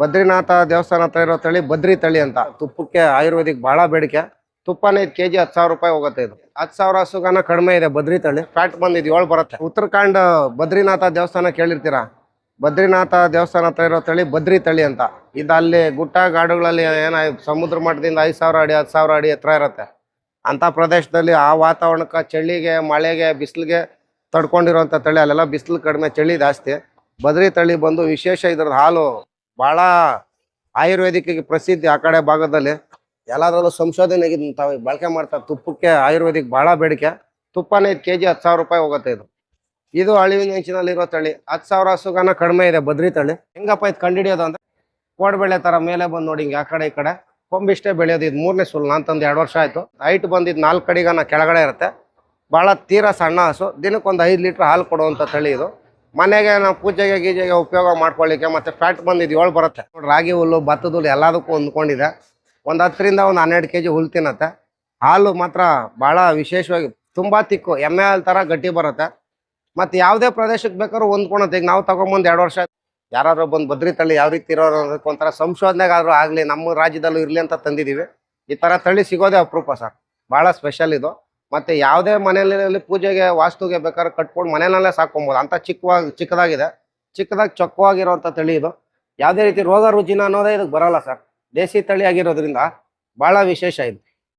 ಬದ್ರಿನಾಥ ದೇವಸ್ಥಾನ ಹತ್ರ ಇರೋ ತಳಿ ಬದ್ರಿ ತಳಿ ಅಂತ. ತುಪ್ಪಕ್ಕೆ ಆಯುರ್ವೇದಿಕ್ ಬಹಳ ಬೇಡಿಕೆ. ತುಪ್ಪನೇ ಕೆ ಜಿ ಹತ್ತು ಸಾವಿರ ರೂಪಾಯಿ ಹೋಗುತ್ತೆ ಇದು. ಹತ್ತು ಸಾವಿರ ಹಸುಗನ ಕಡಿಮೆ ಇದೆ ಬದ್ರಿ ತಳಿ. ಫ್ಯಾಟ್ ಬಂದಿದ್ದು ಏಳು ಬರುತ್ತೆ. ಉತ್ತರಾಖಂಡ್ ಬದ್ರಿನಾಥ ದೇವಸ್ಥಾನ ಕೇಳಿರ್ತೀರಾ? ಬದ್ರಿನಾಥ ದೇವಸ್ಥಾನ ಹತ್ರ ಇರೋ ತಳಿ ಬದ್ರಿ ತಳಿ ಅಂತ. ಇದು ಅಲ್ಲಿ ಗುಟ್ಟ ಗಾಡುಗಳಲ್ಲಿ ಏನ ಸಮುದ್ರ ಮಟ್ಟದಿಂದ ಐದು ಸಾವಿರ ಅಡಿ, ಹತ್ತು ಸಾವಿರ ಅಡಿ ಹತ್ರ ಇರುತ್ತೆ. ಅಂಥ ಪ್ರದೇಶದಲ್ಲಿ ಆ ವಾತಾವರಣಕ್ಕೆ ಚಳಿಗೆ, ಮಳೆಗೆ, ಬಿಸಿಲಿಗೆ ತಡ್ಕೊಂಡಿರೋಂಥ ತಳಿ, ಅಲ್ಲೆಲ್ಲ ಬಿಸಿಲು ಕಡಿಮೆ, ಚಳಿ ಜಾಸ್ತಿ. ಬದ್ರಿ ತಳಿ ಬಂದು ವಿಶೇಷ ಇದ್ರದ್ದು ಹಾಲು ಭಾಳ ಆಯುರ್ವೇದಿಕ್ಕಿಗೆ ಪ್ರಸಿದ್ಧಿ ಆ ಕಡೆ ಭಾಗದಲ್ಲಿ. ಎಲ್ಲದರಲ್ಲೂ ಸಂಶೋಧನೆ ಇದನ್ನ ತಾವು ಬಳಕೆ ಮಾಡ್ತಾರೆ ತುಪ್ಪಕ್ಕೆ ಆಯುರ್ವೇದಿಕ್ ಭಾಳ ಬೇಡಿಕೆ. ತುಪ್ಪನೇ ಕೆ ಜಿ ಹತ್ತು ಸಾವಿರ ರೂಪಾಯಿ ಹೋಗುತ್ತೆ ಇದು. ಇದು ಅಳಿವಿನ ಅಂಚಿನಲ್ಲಿರೋ ತಳಿ. ಹತ್ತು ಸಾವಿರ ಹಸುಗನ ಕಡಿಮೆ ಇದೆ ಬದ್ರಿ ತಳಿ. ಹೆಂಗಪ್ಪ ಇದು ಕಂಡಿಡಿಯೋದು ಅಂದ್ರೆ ಕೋಡ್ಬೆಳೆ ಥರ ಮೇಲೆ ಬಂದು ನೋಡಿ ಹಿಂಗೆ ಆ ಕಡೆ ಈ ಕಡೆ. ಕೊಂಬಿಷ್ಟೇ ಬೆಳೆಯೋದು. ಇದು ಮೂರನೇ ಸುಲ್. ನಾನು ತಂದು ಎರಡು ವರ್ಷ ಆಯಿತು. ಹೈಟ್ ಬಂದಿದ್ದು ನಾಲ್ಕು ಕಡೆಗನ ಕೆಳಗಡೆ ಇರುತ್ತೆ. ಭಾಳ ತೀರಾ ಸಣ್ಣ ಹಸು. ದಿನಕ್ಕೊಂದು ಐದು ಲೀಟ್ರ್ ಹಾಲು ಕೊಡುವಂಥ ತಳಿ ಇದು. ಮನೆಗೆ ನಾವು ಪೂಜೆಗೆ ಗೀಜೆಗೆ ಉಪಯೋಗ ಮಾಡ್ಕೊಳ್ಳಿಕ್ಕೆ ಮತ್ತೆ ಫ್ಯಾಟ್ ಬಂದಿದ್ದು ಏಳು ಬರುತ್ತೆ. ರಾಗಿ ಹುಲ್ಲು, ಭತ್ತದ ಹುಲ್ಲು ಎಲ್ಲದಕ್ಕೂ ಹೊಂದ್ಕೊಂಡಿದೆ. ಒಂದು ಹತ್ತರಿಂದ ಒಂದು ಹನ್ನೆರಡು ಕೆ ಜಿ ಹುಲ್ಲು ತಿನ್ನತ್ತೆ. ಹಾಲು ಮಾತ್ರ ಭಾಳ ವಿಶೇಷವಾಗಿ ತುಂಬ ತಿಕ್ಕು, ಎಮ್ಮೆ ಹಾಲು ಥರ ಗಟ್ಟಿ ಬರುತ್ತೆ. ಮತ್ತು ಯಾವುದೇ ಪ್ರದೇಶಕ್ಕೆ ಬೇಕಾದ್ರೂ ಹೊಂದ್ಕೊಳತ್ತೆ. ಈಗ ನಾವು ತಗೊಂಬಂದು ಎರಡು ವರ್ಷ. ಯಾರಾದ್ರೂ ಬಂದು ಬದ್ರಿ ತಳಿ ಯಾವ ರೀತಿ ಇರೋರು ಅನ್ನೋದಕ್ಕೆ ಒಂಥರ ಸಂಶೋಧನೆಗಾದ್ರೂ ಆಗಲಿ, ನಮ್ಮ ರಾಜ್ಯದಲ್ಲೂ ಇರಲಿ ಅಂತ ತಂದಿದ್ದೀವಿ ಈ ಥರ ತಳಿ ಸಿಗೋದೇ ಅಪರೂಪ ಸರ್. ಭಾಳ ಸ್ಪೆಷಲ್ ಇದು. ಮತ್ತು ಯಾವುದೇ ಮನೆಯಲ್ಲಿ ಪೂಜೆಗೆ, ವಾಸ್ತುಗೆ ಬೇಕಾದ್ರೆ ಕಟ್ಕೊಂಡು ಮನೆಯಲ್ಲೇ ಸಾಕೊಬೋದು ಅಂತ ಚಿಕ್ಕವಾಗಿ, ಚಿಕ್ಕದಾಗಿದೆ. ಚಿಕ್ಕದಾಗಿ ಚೊಕ್ಕವಾಗಿರುವಂಥ ತಳಿ ಇದು. ಯಾವುದೇ ರೀತಿ ರೋಗ ರುಜಿನ ಅನ್ನೋದೇ ಇದಕ್ಕೆ ಬರೋಲ್ಲ ಸರ್. ದೇಸಿ ತಳಿ ಆಗಿರೋದ್ರಿಂದ ಭಾಳ ವಿಶೇಷ ಇದು.